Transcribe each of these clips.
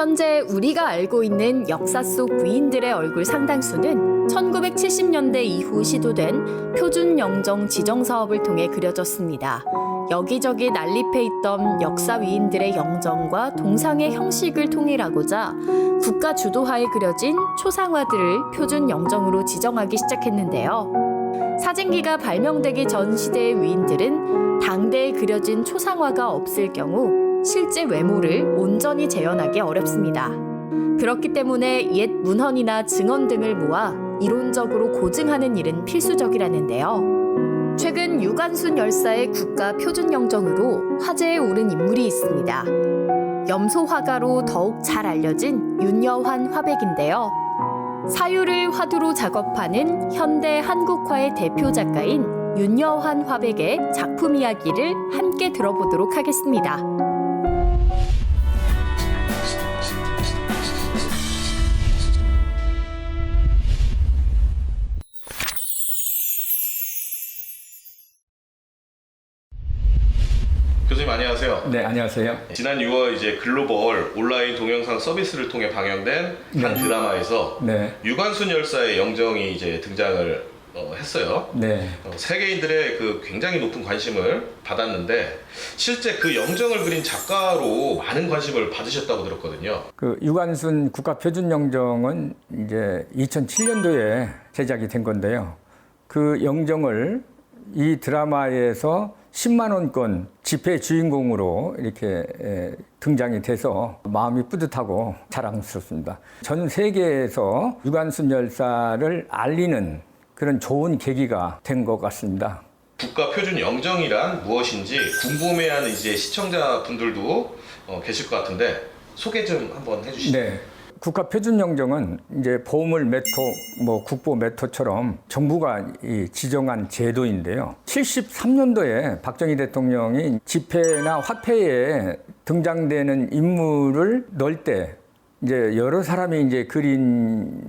현재 우리가 알고 있는 역사 속 위인들의 얼굴 상당수는 1970년대 이후 시도된 표준 영정 지정 사업을 통해 그려졌습니다. 여기저기 난립해 있던 역사 위인들의 영정과 동상의 형식을 통일하고자 국가 주도하에 그려진 초상화들을 표준 영정으로 지정하기 시작했는데요. 사진기가 발명되기 전 시대의 위인들은 당대에 그려진 초상화가 없을 경우 실제 외모를 온전히 재현하기 어렵습니다. 그렇기 때문에 옛 문헌이나 증언 등을 모아 이론적으로 고증하는 일은 필수적이라는데요. 최근 유관순 열사의 국가 표준 영정으로 화제에 오른 인물이 있습니다. 염소 화가로 더욱 잘 알려진 윤여환 화백인데요. 사유를 화두로 작업하는 현대 한국화의 대표 작가인 윤여환 화백의 작품 이야기를 함께 들어보도록 하겠습니다. 네, 안녕하세요. 지난 6월 이제 글로벌 온라인 동영상 서비스를 통해 방영된 한 네. 드라마에서 네, 유관순 열사의 영정이 이제 등장을 어, 했어요. 네. 어, 세계인들의 그 굉장히 높은 관심을 받았는데 실제 그 영정을 그린 작가로 많은 관심을 받으셨다고 들었거든요. 그 유관순 국가 표준 영정은 이제 2007년도에 제작이 된 건데요. 그 영정을 이 드라마에서 10만 원권 집회 주인공으로 이렇게 에, 등장이 돼서 마음이 뿌듯하고 자랑스럽습니다. 전 세계에서 유관순 열사를 알리는 그런 좋은 계기가 된 것 같습니다. 국가 표준 영정이란 무엇인지 궁금해하는 이제 시청자분들도 어, 계실 것 같은데 소개 좀 한번 해주시죠. 네. 국가 표준 영정은 이제 보물 메토, 뭐 국보 메토처럼 정부가 이 지정한 제도인데요. 73년도에 박정희 대통령이 지폐나 화폐에 등장되는 인물을 넣을 때 이제 여러 사람이 이제 그린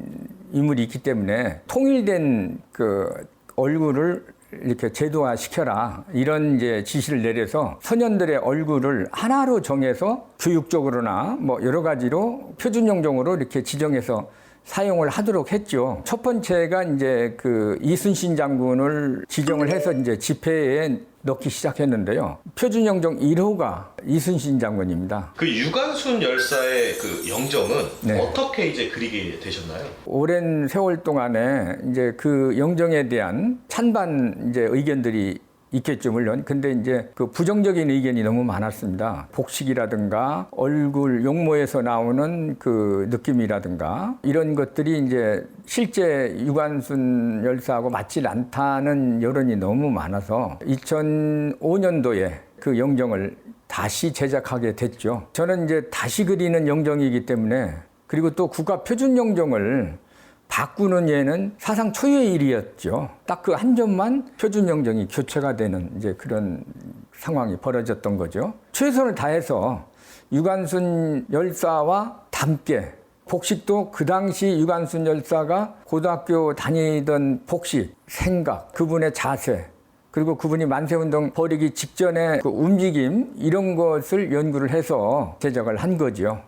인물이 있기 때문에 통일된 그 얼굴을 이렇게 제도화 시켜라 이런 이제 지시를 내려서 소년들의 얼굴을 하나로 정해서 교육적으로나 뭐 여러 가지로 표준 영정으로 이렇게 지정해서 사용을 하도록 했죠. 첫 번째가 이제 그 이순신 장군을 지정을 해서 이제 집회에 넣기 시작했는데요. 표준 영정 1호가 이순신 장군입니다. 그 유관순 열사의 그 영정은 네. 어떻게 이제 그리게 되셨나요? 오랜 세월 동안에 이제 그 영정에 대한 찬반 이제 의견들이 있겠죠 물론 근데 이제 그 부정적인 의견이 너무 많았습니다. 복식이라든가 얼굴 용모에서 나오는 그 느낌이라든가 이런 것들이 이제 실제 유관순 열사하고 맞질 않다는 여론이 너무 많아서 2005년도에 그 영정을 다시 제작하게 됐죠. 저는 이제 다시 그리는 영정이기 때문에 그리고 또 국가 표준 영정을 바꾸는 예는 사상 초유의 일이었죠. 딱 그 한 점만 표준 영정이 교체가 되는 이제 그런 상황이 벌어졌던 거죠. 최선을 다해서 유관순 열사와 함께 복식도 그 당시 유관순 열사가 고등학교 다니던 복식, 생각, 그분의 자세, 그리고 그분이 만세운동 벌이기 직전에 그 움직임 이런 것을 연구를 해서 제작을 한 거죠.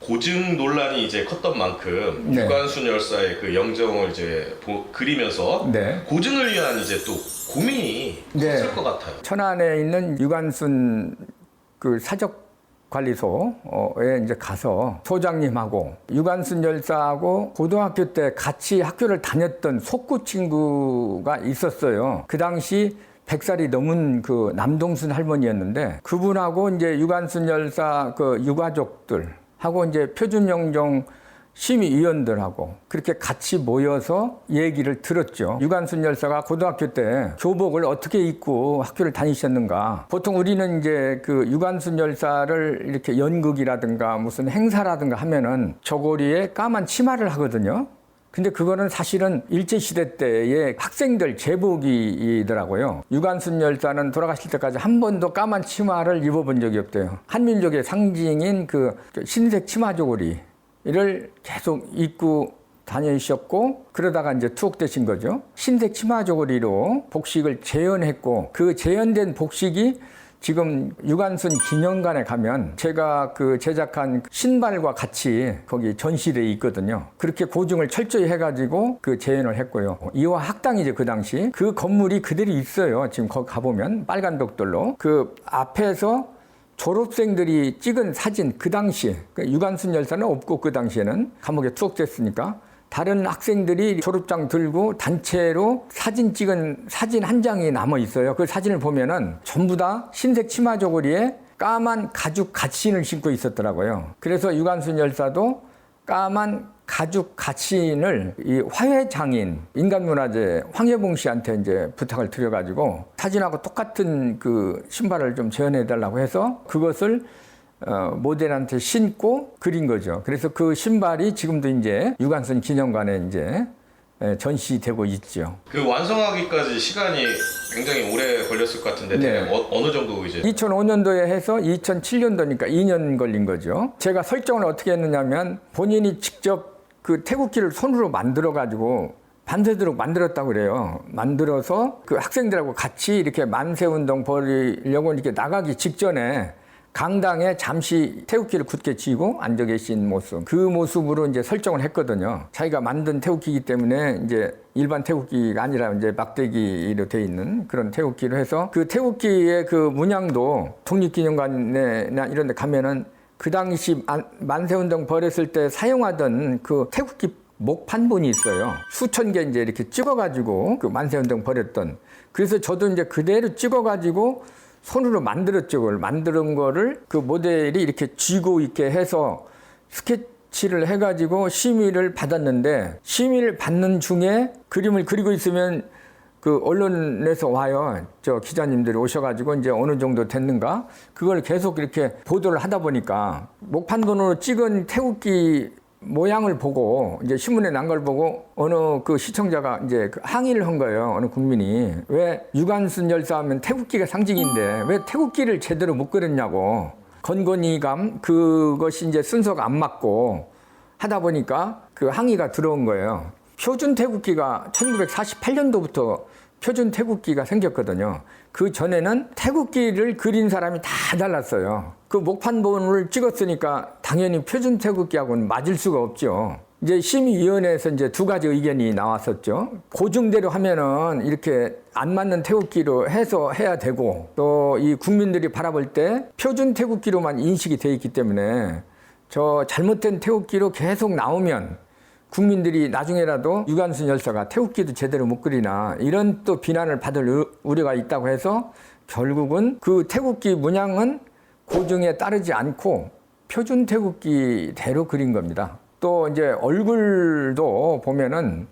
고증 논란이 이제 컸던 만큼 네. 유관순 열사의 그 영정을 이제 보- 그리면서 네. 고증을 위한 이제 또 고민이 네. 컸을 것 같아요. 천안에 있는 유관순 그 사적 관리소에 이제 가서 소장님하고 유관순 열사하고 고등학교 때 같이 학교를 다녔던 속구 친구가 있었어요. 그 당시 100살이 넘은 그 남동순 할머니였는데 그분하고 이제 유관순 열사 그 유가족들 하고 이제 표준영정 심의위원들하고 그렇게 같이 모여서 얘기를 들었죠. 유관순 열사가 고등학교 때 교복을 어떻게 입고 학교를 다니셨는가. 보통 우리는 이제 그 유관순 열사를 이렇게 연극이라든가 무슨 행사라든가 하면은 저고리에 까만 치마를 하거든요. 근데 그거는 사실은 일제시대 때의 학생들 제복이더라고요. 유관순 열사는 돌아가실 때까지 한 번도 까만 치마를 입어본 적이 없대요. 한민족의 상징인 그 흰색 치마 저고리를 계속 입고 다니셨고 그러다가 이제 투옥되신 거죠. 흰색 치마 저고리로 복식을 재현했고 그 재현된 복식이 지금 유관순 기념관에 가면 제가 그 제작한 신발과 같이 거기 전시돼 있거든요. 그렇게 고증을 철저히 해가지고 그 재현을 했고요. 이화 학당이죠 그 당시 그 건물이 그대로 있어요. 지금 거기 가보면 빨간 벽돌로 그 앞에서 졸업생들이 찍은 사진 그 당시 그 유관순 열사는 없고 그 당시에는 감옥에 투옥됐으니까 다른 학생들이 졸업장 들고 단체로 사진 찍은 사진 한 장이 남아 있어요. 그 사진을 보면은 전부 다 흰색 치마 저고리에 까만 가죽 갓신을 신고 있었더라고요. 그래서 유관순 열사도 까만 가죽 갓신을 이 화훼 장인 인간문화재 황혜봉 씨한테 이제 부탁을 드려가지고 사진하고 똑같은 그 신발을 좀 재현해 달라고 해서 그것을 어, 모델한테 신고 그린 거죠. 그래서 그 신발이 지금도 이제 유관순 기념관에 이제 예, 전시되고 있죠. 그 완성하기까지 시간이 굉장히 오래 걸렸을 것 같은데 네. 대략 어, 어느 정도 이제 2005년도에 해서 2007년도니까 2년 걸린 거죠. 제가 설정을 어떻게 했느냐면 본인이 직접 그 태국기를 손으로 만들어 가지고 밤새도록 만들었다고 그래요. 만들어서 그 학생들하고 같이 이렇게 만세 운동 벌이려고 이렇게 나가기 직전에 강당에 잠시 태극기를 굳게 쥐고 앉아 계신 모습. 그 모습으로 이제 설정을 했거든요. 자기가 만든 태극기이기 때문에 이제 일반 태극기가 아니라 이제 막대기로 돼 있는 그런 태극기로 해서 그 태극기의 그 문양도 독립기념관이나 이런 데 가면은 그 당시 만- 만세운동 벌였을 때 사용하던 그 태극기 목판본이 있어요. 수천 개 이제 이렇게 찍어가지고 그 만세운동 벌였던. 그래서 저도 이제 그대로 찍어가지고 손으로 만들었죠. 그걸 만드는 거를 그 모델이 이렇게 쥐고 있게 해서 스케치를 해가지고 심의를 받았는데 심의를 받는 중에 그림을 그리고 있으면 그 언론에서 와요. 저 기자님들이 오셔가지고 이제 어느 정도 됐는가 그걸 계속 이렇게 보도를 하다 보니까 목판돈으로 찍은 태극기 모양을 보고 이제 신문에 난 걸 보고 어느 그 시청자가 이제 그 항의를 한 거예요. 어느 국민이 왜 유관순 열사하면 태극기가 상징인데 왜 태극기를 제대로 못 그렸냐고 건건이감 그것이 이제 순서가 안 맞고 하다 보니까 그 항의가 들어온 거예요. 표준 태극기가 1948년도부터 표준 태극기가 생겼거든요. 그 전에는 태극기를 그린 사람이 다 달랐어요. 그 목판본을 찍었으니까 당연히 표준 태극기하고는 맞을 수가 없죠. 이제 심의위원회에서 이제 두 가지 의견이 나왔었죠. 고증대로 하면은 이렇게 안 맞는 태극기로 해서 해야 되고 또 이 국민들이 바라볼 때 표준 태극기로만 인식이 돼 있기 때문에 저 잘못된 태극기로 계속 나오면 국민들이 나중에라도 유관순 열사가 태극기도 제대로 못 그리나 이런 또 비난을 받을 우- 우려가 있다고 해서 결국은 그 태극기 문양은 고증에 따르지 않고 표준 태극기대로 그린 겁니다. 또 이제 얼굴도 보면은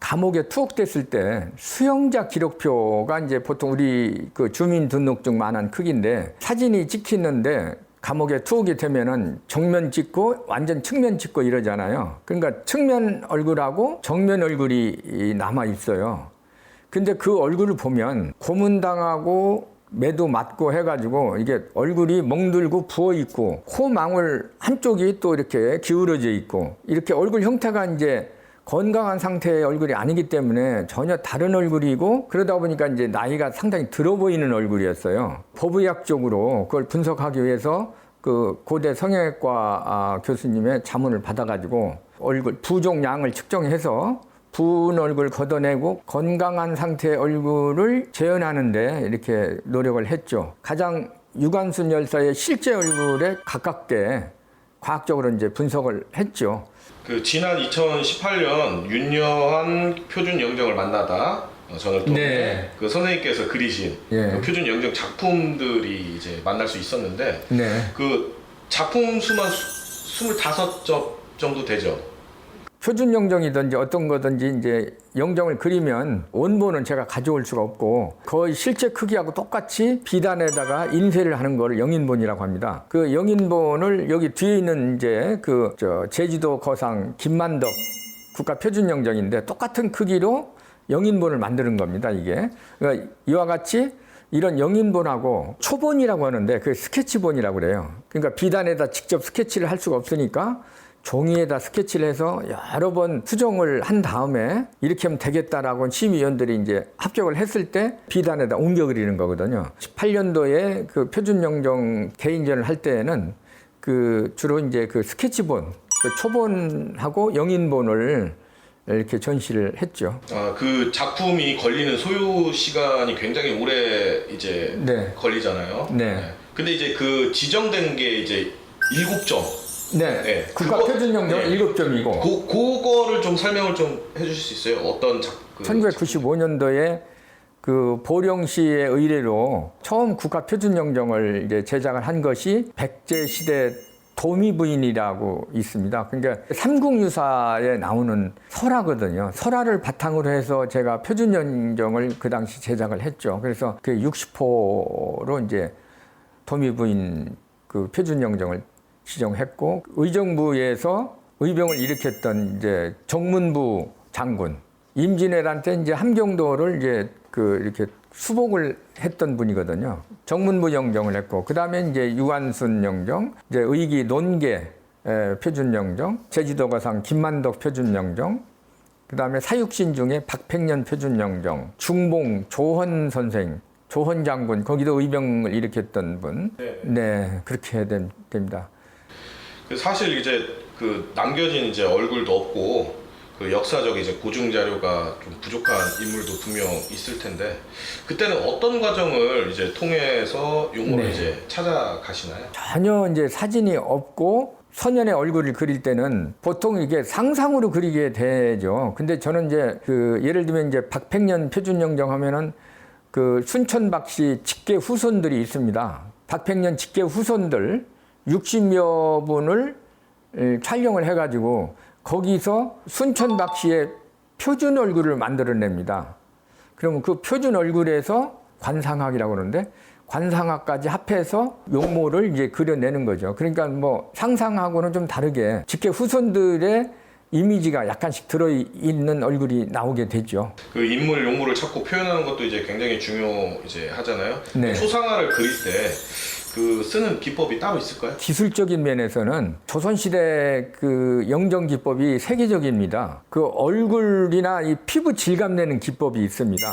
감옥에 투옥됐을 때 수영자 기록표가 이제 보통 우리 그 주민등록증 만한 크기인데 사진이 찍히는데 감옥에 투옥이 되면은 정면 찍고 완전 측면 찍고 이러잖아요. 그러니까 측면 얼굴하고 정면 얼굴이 남아 있어요. 근데 그 얼굴을 보면 고문당하고 매도 맞고 해가지고 이게 얼굴이 멍들고 부어 있고 코망울 한쪽이 또 이렇게 기울어져 있고 이렇게 얼굴 형태가 이제 건강한 상태의 얼굴이 아니기 때문에 전혀 다른 얼굴이고 그러다 보니까 이제 나이가 상당히 들어 보이는 얼굴이었어요. 법의학적으로 그걸 분석하기 위해서 그 고대 성형외과 아, 교수님의 자문을 받아가지고 얼굴 부종량을 측정해서 부은 얼굴 걷어내고 건강한 상태의 얼굴을 재현하는데 이렇게 노력을 했죠. 가장 유관순 열사의 실제 얼굴에 가깝게 과학적으로 이제 분석을 했죠. 그 지난 2018년 윤여한 표준 영정을 만나다 어, 전을 통해 네. 그 선생님께서 그리신 예. 그 표준 영정 작품들이 이제 만날 수 있었는데 네. 그 작품 수만 25점 정도 되죠. 표준 영정이든지 어떤 거든지 이제 영정을 그리면 원본은 제가 가져올 수가 없고 거의 실제 크기하고 똑같이 비단에다가 인쇄를 하는 걸 영인본이라고 합니다. 그 영인본을 여기 뒤에 있는 이제 그 저 제주도 거상 김만덕 국가 표준 영정인데 똑같은 크기로 영인본을 만드는 겁니다. 이게 그러니까 이와 같이 이런 영인본하고 초본이라고 하는데 그 스케치본이라고 그래요. 그러니까 비단에다 직접 스케치를 할 수가 없으니까 종이에다 스케치를 해서 여러 번 수정을 한 다음에 이렇게 하면 되겠다라고 심의위원들이 이제 합격을 했을 때 비단에다 옮겨 그리는 거거든요. 18년도에 그 표준영정 개인전을 할 때에는 그 주로 이제 그 스케치본, 그 초본하고 영인본을 이렇게 전시를 했죠. 아, 그 작품이 걸리는 소요 시간이 굉장히 오래 이제 네. 걸리잖아요. 네. 근데 이제 그 지정된 게 이제 일곱 점. 네. 네. 국가 그거- 표준영정 네. 일곱 점이고 그 그거를 좀 설명을 좀 해주실 수 있어요? 어떤 작? 그 1995년도에 그 보령시의 의뢰로 처음 국가 표준 영정을 이제 제작을 한 것이 백제 시대 도미 부인이라고 있습니다. 그러니까 삼국유사에 나오는 설화거든요. 설화를 바탕으로 해서 제가 표준영정을 그 당시 제작을 했죠. 그래서 그 60호로 이제 도미 부인 그 표준영정을 지정했고 의정부에서 의병을 일으켰던 이제 정문부 장군 임진왜란 때 이제 함경도를 이제 그 이렇게 수복을 했던 분이거든요. 정문부 영정을 했고 그 다음에 이제 유한순 영정, 이제 의기 논계 에, 표준 영정, 제주도 거상 김만덕 표준 영정, 그 다음에 사육신 중에 박팽년 표준 영정, 중봉 조헌 선생, 조헌 장군 거기도 의병을 일으켰던 분, 네. 네 그렇게 됨- 됩니다. 그 사실 이제 그 남겨진 이제 얼굴도 없고 그 역사적 이제 고증 자료가 좀 부족한 인물도 분명 있을 텐데 그때는 어떤 과정을 이제 통해서 용어를 네. 이제 찾아가시나요? 전혀 이제 사진이 없고 선연의 얼굴을 그릴 때는 보통 이게 상상으로 그리게 되죠. 근데 저는 이제 그 예를 들면 이제 박팽년 표준영정 하면은 그 순천박 씨 직계 후손들이 있습니다. 박팽년 직계 후손들 60여 분을 에, 촬영을 해가지고 거기서 순천박 씨의 표준 얼굴을 만들어냅니다. 그러면 그 표준 얼굴에서 관상학이라고 그러는데 관상학까지 합해서 용모를 이제 그려내는 거죠. 그러니까 뭐 상상하고는 좀 다르게 직계 후손들의 이미지가 약간씩 들어있는 얼굴이 나오게 되죠. 그 인물 용모를 찾고 표현하는 것도 이제 굉장히 중요 이제 하잖아요. 네. 초상화를 그릴 때 그 쓰는 기법이 따로 있을까요? 기술적인 면에서는 조선시대 그 영정 기법이 세계적입니다. 그 얼굴이나 이 피부 질감 내는 기법이 있습니다.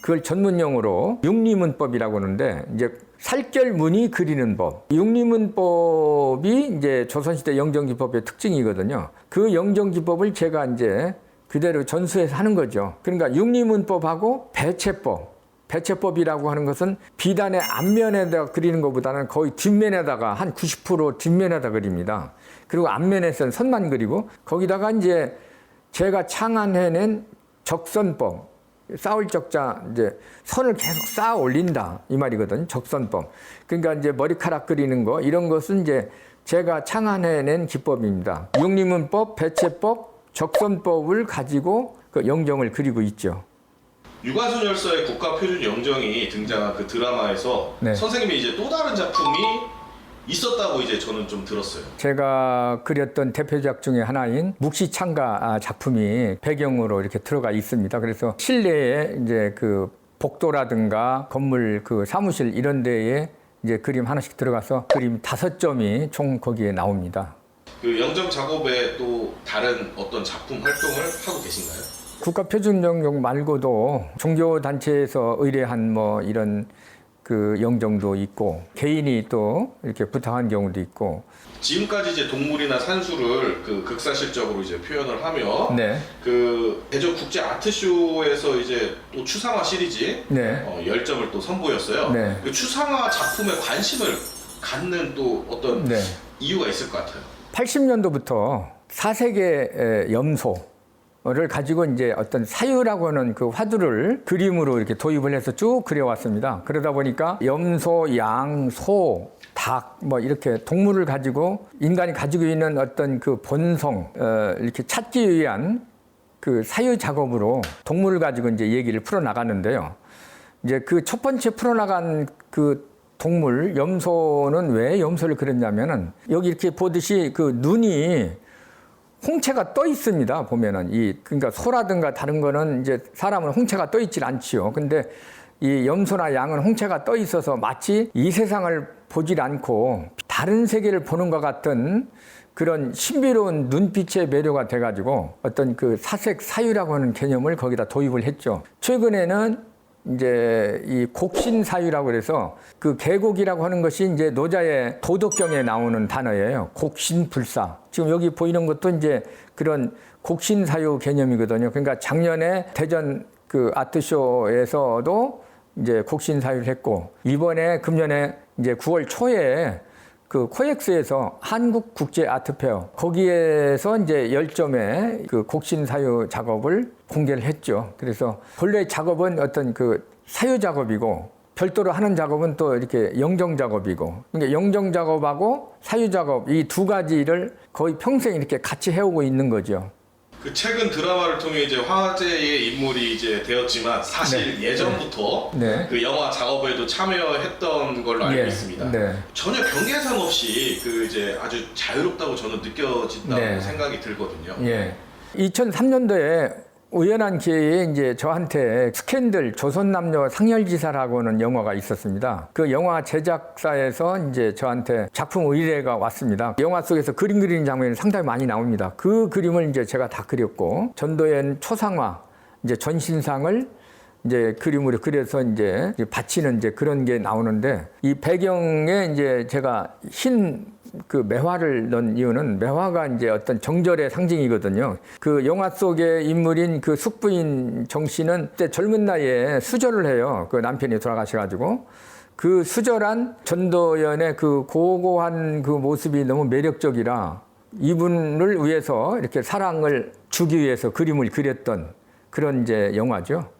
그걸 전문용어로 육리문법이라고 하는데 이제 살결 무늬 그리는 법. 육리문법이 이제 조선시대 영정 기법의 특징이거든요. 그 영정 기법을 제가 이제 그대로 전수해서 하는 거죠. 그러니까 육리문법하고 배체법. 배체법이라고 하는 것은 비단의 앞면에다 그리는 것보다는 거의 뒷면에다가 한 90% 뒷면에다 그립니다. 그리고 앞면에서는 선만 그리고 거기다가 이제 제가 창안해낸 적선법. 쌓을 적자 이제 선을 계속 쌓아 올린다 이 말이거든요. 적선법. 그러니까 이제 머리카락 그리는 거 이런 것은 이제 제가 창안해낸 기법입니다. 육리문법, 배체법, 적선법을 가지고 그 영정을 그리고 있죠. 유관순 열사의 국가 표준 영정이 등장한 그 드라마에서 네. 선생님이 이제 또 다른 작품이 있었다고 이제 저는 좀 들었어요. 제가 그렸던 대표작 중에 하나인 묵시창가 아, 작품이 배경으로 이렇게 들어가 있습니다. 그래서 실내에 이제 그 복도라든가 건물 그 사무실 이런 데에 이제 그림 하나씩 들어가서 그림 다섯 점이 총 거기에 나옵니다. 그 영정 작업에 또 다른 어떤 작품 활동을 하고 계신가요? 국가 표준영정 말고도 종교 단체에서 의뢰한 뭐 이런 그 영정도 있고 개인이 또 이렇게 부탁한 경우도 있고 지금까지 이제 동물이나 산수를 그 극사실적으로 이제 표현을 하며 네, 그 대전 국제 아트쇼에서 이제 또 추상화 시리즈 네. 어, 열정을 또 선보였어요. 네. 그 추상화 작품에 관심을 갖는 또 어떤 네. 이유가 있을 것 같아요. 80년도부터 사색의 염소 를 가지고 이제 어떤 사유라고 하는 그 화두를 그림으로 이렇게 도입을 해서 쭉 그려왔습니다. 그러다 보니까 염소, 양, 소, 닭, 뭐 이렇게 동물을 가지고 인간이 가지고 있는 어떤 그 본성, 어, 이렇게 찾기 위한 그 사유 작업으로 동물을 가지고 이제 얘기를 풀어나가는데요. 이제 그 첫 번째 풀어나간 그 동물 염소는 왜 염소를 그렸냐면은 여기 이렇게 보듯이 그 눈이 홍채가 떠 있습니다. 보면은 이 그러니까 소라든가 다른 거는 이제 사람은 홍채가 떠 있질 않지요. 근데 이 염소나 양은 홍채가 떠 있어서 마치 이 세상을 보질 않고 다른 세계를 보는 것 같은 그런 신비로운 눈빛의 매료가 돼가지고 어떤 그 사색 사유라고 하는 개념을 거기다 도입을 했죠. 최근에는 이제 이 곡신 사유라고 그래서 그 계곡이라고 하는 것이 이제 노자의 도덕경에 나오는 단어예요. 곡신 불사. 지금 여기 보이는 것도 이제 그런 곡신 사유 개념이거든요. 그러니까 작년에 대전 그 아트쇼에서도 이제 곡신 사유를 했고 이번에 금년에 이제 9월 초에 그 코엑스에서 한국 국제 아트 페어 거기에서 이제 열점의 그 곡신 사유 작업을 공개를 했죠. 그래서 본래 작업은 어떤 그 사유 작업이고 별도로 하는 작업은 또 이렇게 영정 작업이고 그러니까 영정 작업하고 사유 작업 이 두 가지를 거의 평생 이렇게 같이 해오고 있는 거죠. 그 최근 드라마를 통해 이제 화제의 인물이 이제 되었지만 사실 예전부터 네. 그 영화 작업에도 참여했던 걸로 알고 예, 있습니다. 네. 전혀 경계상 없이 그 이제 아주 자유롭다고 저는 느껴진다고 네. 생각이 들거든요. 예. 2003년도에 우연한 기회에 이제 저한테 스캔들 조선남녀 상열지사라고는 영화가 있었습니다. 그 영화 제작사에서 이제 저한테 작품 의뢰가 왔습니다. 영화 속에서 그림 그리는 장면이 상당히 많이 나옵니다. 그 그림을 이제 제가 다 그렸고 전도연 초상화 이제 전신상을 이제 그림으로 그려서 이제 바치는 이제 그런 게 나오는데 이 배경에 이제 제가 흰 그 매화를 넣은 이유는 매화가 이제 어떤 정절의 상징이거든요. 그 영화 속의 인물인 그 숙부인 정 씨는 그때 젊은 나이에 수절을 해요. 그 남편이 돌아가셔가지고 그 수절한 전도연의 그 고고한 그 모습이 너무 매력적이라 이분을 위해서 이렇게 사랑을 주기 위해서 그림을 그렸던 그런 이제 영화죠.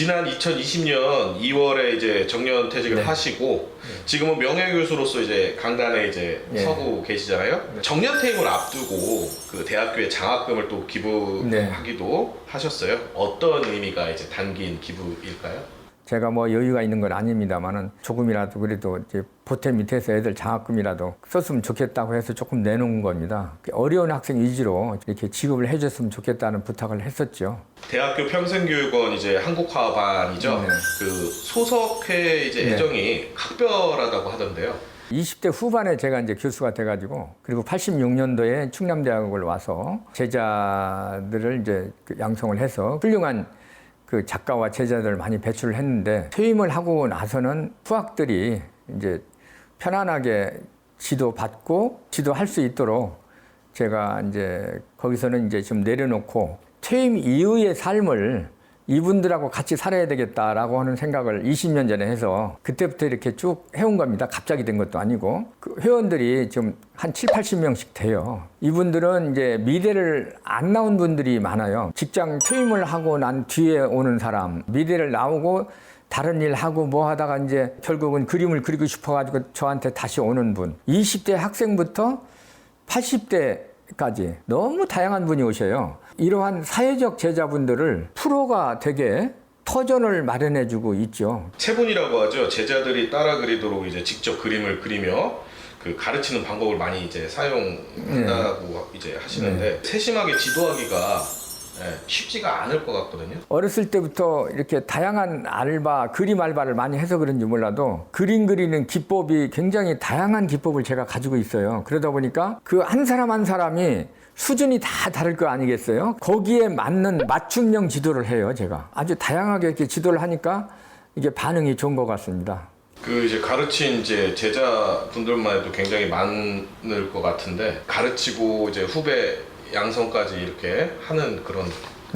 지난 2020년 2월에 이제 정년 퇴직을 네. 하시고 지금은 명예 교수로서 이제 강단에 이제 네. 서고 계시잖아요. 정년 퇴임을 앞두고 그 대학교에 장학금을 또 네. 기부하기도 하셨어요. 어떤 의미가 이제 담긴 기부일까요? 제가 뭐 여유가 있는 건 아닙니다만은 조금이라도 그래도 이제 보태 밑에서 애들 장학금이라도 썼으면 좋겠다고 해서 조금 내놓은 겁니다. 어려운 학생 위주로 이렇게 지급을 해줬으면 좋겠다는 부탁을 했었죠. 대학교 평생교육원 이제 한국화반이죠. 네. 그 소속회 이제 네. 애정이 각별하다고 하던데요. 20대 후반에 제가 이제 교수가 돼가지고 그리고 86년도에 충남대학을 와서 제자들을 이제 그 양성을 해서 훌륭한 그 작가와 제자들을 많이 배출을 했는데 퇴임을 하고 나서는 후학들이 이제 편안하게 지도 받고 지도할 수 있도록 제가 이제 거기서는 이제 좀 내려놓고 퇴임 이후의 삶을 이분들하고 같이 살아야 되겠다라고 하는 생각을 20년 전에 해서 그때부터 이렇게 쭉 해온 겁니다. 갑자기 된 것도 아니고 그 회원들이 좀한 7, 80명씩 돼요. 이분들은 이제 미대를 안 나온 분들이 많아요. 직장 퇴임을 하고 난 뒤에 오는 사람, 미대를 나오고 다른 일 하고 뭐 하다가 이제 결국은 그림을 그리고 싶어가지고 저한테 다시 오는 분. 20대 학생부터 80대까지 너무 다양한 분이 오셔요. 이러한 사회적 제자분들을 프로가 되게 터전을 마련해주고 있죠. 체분이라고 하죠. 제자들이 따라 그리도록 이제 직접 그림을 그리며 그 가르치는 방법을 많이 이제 사용한다고 네. 이제 하시는데 세심하게 지도하기가 예, 쉽지가 않을 것 같거든요. 어렸을 때부터 이렇게 다양한 알바, 그림 알바를 많이 해서 그런지 몰라도 그림 그리는 기법이 굉장히 다양한 기법을 제가 가지고 있어요. 그러다 보니까 그 한 사람 한 사람이 수준이 다 다를 거 아니겠어요? 거기에 맞는 맞춤형 지도를 해요, 제가. 아주 다양하게 이렇게 지도를 하니까 이게 반응이 좋은 것 같습니다. 그 이제 가르친 이제 제자분들만 해도 굉장히 많을 것 같은데 가르치고 이제 후배 양성까지 이렇게 하는 그런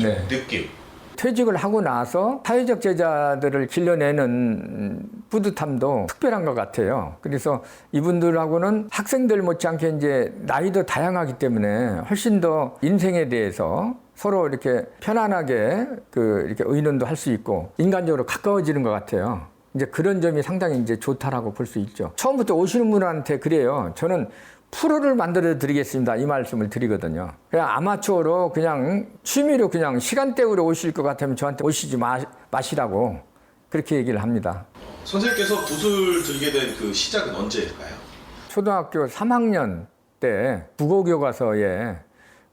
좀 네. 느낌. 퇴직을 하고 나서 사회적 제자들을 길러내는 뿌듯함도 특별한 것 같아요. 그래서 이분들하고는 학생들 못지않게 이제 나이도 다양하기 때문에 훨씬 더 인생에 대해서 서로 이렇게 편안하게 그 이렇게 의논도 할 수 있고 인간적으로 가까워지는 것 같아요. 이제 그런 점이 상당히 이제 좋다라고 볼 수 있죠. 처음부터 오시는 분한테 그래요. 저는 프로를 만들어 드리겠습니다. 이 말씀을 드리거든요. 그냥 아마추어로 그냥 취미로 그냥 시간 때우러 오실 것 같으면 저한테 오시지 마, 마시라고 그렇게 얘기를 합니다. 선생님께서 붓을 들게 된 그 시작은 언제일까요? 초등학교 3학년 때 국어 교과서에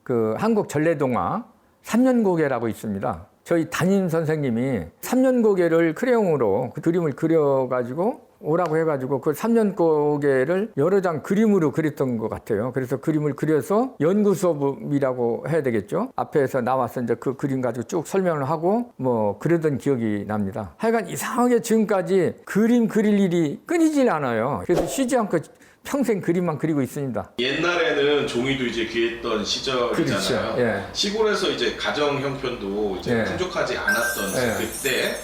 그 한국 전래동화 3년고개라고 있습니다. 저희 담임 선생님이 3년고개를 크레용으로 그 그림을 그려가지고 오라고 해가지고 그 3년 고개를 여러 장 그림으로 그렸던 것 같아요. 그래서 그림을 그려서 연구 수업이라고 해야 되겠죠. 앞에서 나와서 이제 그 그림 가지고 쭉 설명을 하고 뭐 그러던 기억이 납니다. 하여간 이상하게 지금까지 그림 그릴 일이 끊이질 않아요. 그래서 쉬지 않고 평생 그림만 그리고 있습니다. 옛날에는 종이도 이제 귀했던 시절이잖아요. 그렇죠. 예. 시골에서 이제 가정 형편도 이제 예. 풍족하지 않았던 예. 그때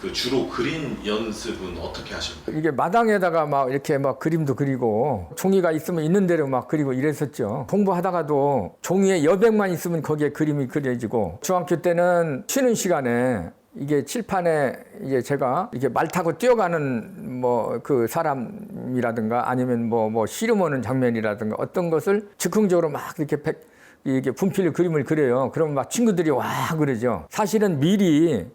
그 주로 그림 연습은 어떻게 하십니까? 이게 마당에다가 막 이렇게 막 그림도 그리고 종이가 있으면 있는 대로 막 그리고 이랬었죠. 공부하다가도 종이에 여백만 있으면 거기에 그림이 그려지고 중학교 때는 쉬는 시간에 이게 칠판에 이제 제가 이렇게 말 타고 뛰어가는 뭐 그 사람이라든가 아니면 뭐 뭐 씨름 오는 장면이라든가 어떤 것을 즉흥적으로 막 이렇게 백 이게 분필 그림을 그려요. 그러면 막 친구들이 와 그러죠. 사실은 미리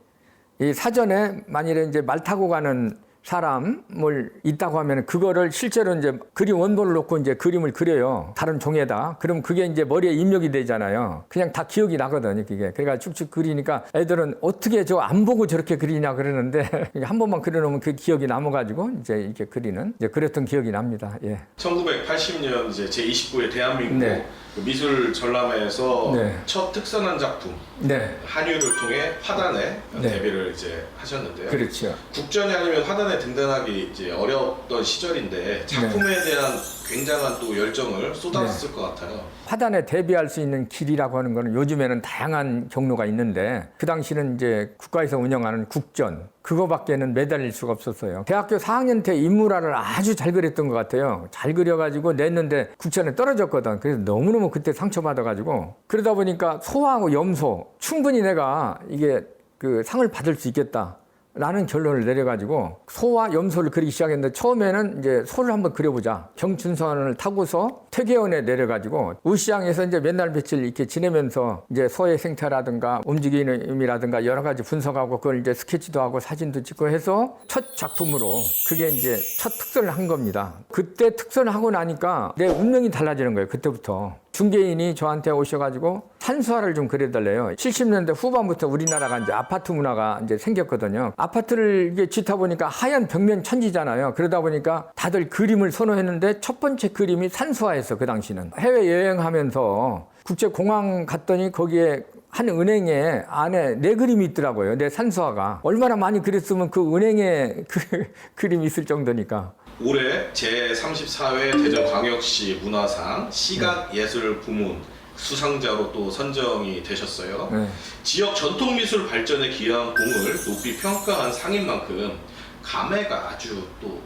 이 사전에 만일에 이제 말 타고 가는 사람을 있다고 하면 그거를 실제로 이제 그림 원본을 놓고 이제 그림을 그려요. 다른 종에다. 그럼 그게 이제 머리에 입력이 되잖아요. 그냥 다 기억이 나거든요, 그게. 그러니까 쭉쭉 그리니까 애들은 어떻게 저 안 보고 저렇게 그리냐 그러는데 한 번만 그려놓으면 그 기억이 남아가지고 이제 이렇게 그리는 이제 그랬던 기억이 납니다. 예. 1980년 이제 제 29회 대한민국 네. 그 미술 전람회에서 네. 첫 특선한 작품 네. 한유를 통해 화단에 네. 데뷔를 이제 하셨는데요. 그렇죠. 국전이 아니면 화단에 등단하기 이제 어려웠던 시절인데 작품에 네. 대한 굉장한 또 열정을 쏟았을 것 같아요. 화단에 대비할 수 있는 길이라고 하는 거는 요즘에는 다양한 경로가 있는데 그 당시는 이제 국가에서 운영하는 국전 그거밖에는 매달릴 수가 없었어요. 대학교 4학년 때 인물화를 아주 잘 그렸던 것 같아요. 잘 그려가지고 냈는데 국전에 떨어졌거든. 그래서 너무너무 그때 상처받아가지고 그러다 보니까 소하고 염소 충분히 내가 이게 그 상을 받을 수 있겠다. 라는 결론을 내려가지고 소와 염소를 그리기 시작했는데 처음에는 이제 소를 한번 그려보자. 경춘선을 타고서 퇴계원에 내려가지고 우시장에서 이제 맨날 며칠 이렇게 지내면서 이제 소의 생태라든가 움직임이라든가 여러 가지 분석하고 그걸 이제 스케치도 하고 사진도 찍고 해서 첫 작품으로 그게 이제 첫 특선을 한 겁니다. 그때 특선을 하고 나니까 내 운명이 달라지는 거예요. 그때부터. 중개인이 저한테 오셔가지고 산수화를 좀 그려달래요. 70년대 후반부터 우리나라가 이제 아파트 문화가 이제 생겼거든요. 아파트를 이게 짓다 보니까 하얀 벽면 천지잖아요. 그러다 보니까 다들 그림을 선호했는데 첫 번째 그림이 산수화였어, 그 당시는. 해외 여행하면서 국제공항 갔더니 거기에 한 은행에 안에 내 그림이 있더라고요. 내 산수화가. 얼마나 많이 그렸으면 그 은행에 그 그림이 있을 정도니까. 올해 제34회 대전광역시 문화상 시각예술 부문 수상자로 또 선정이 되셨어요. 네. 지역 전통미술 발전에 기여한 공을 높이 평가한 상인 만큼 감회가 아주 또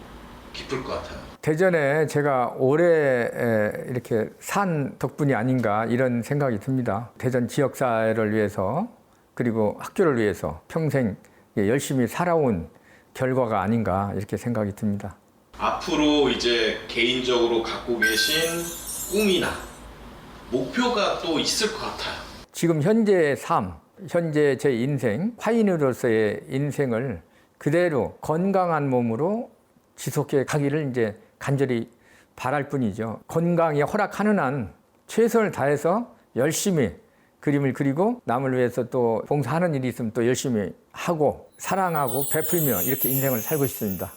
깊을 것 같아요. 대전에 제가 오래 에, 이렇게 산 덕분이 아닌가 이런 생각이 듭니다. 대전 지역 사회를 위해서 그리고 학교를 위해서 평생 열심히 살아온 결과가 아닌가 이렇게 생각이 듭니다. 앞으로 이제 개인적으로 갖고 계신 꿈이나 목표가 또 있을 것 같아요. 지금 현재의 삶, 현재 제 인생, 화인으로서의 인생을 그대로 건강한 몸으로 지속해 가기를 이제 간절히 바랄 뿐이죠. 건강이 허락하는 한 최선을 다해서 열심히 그림을 그리고 남을 위해서 또 봉사하는 일이 있으면 또 열심히 하고 사랑하고 베풀며 이렇게 인생을 살고 싶습니다.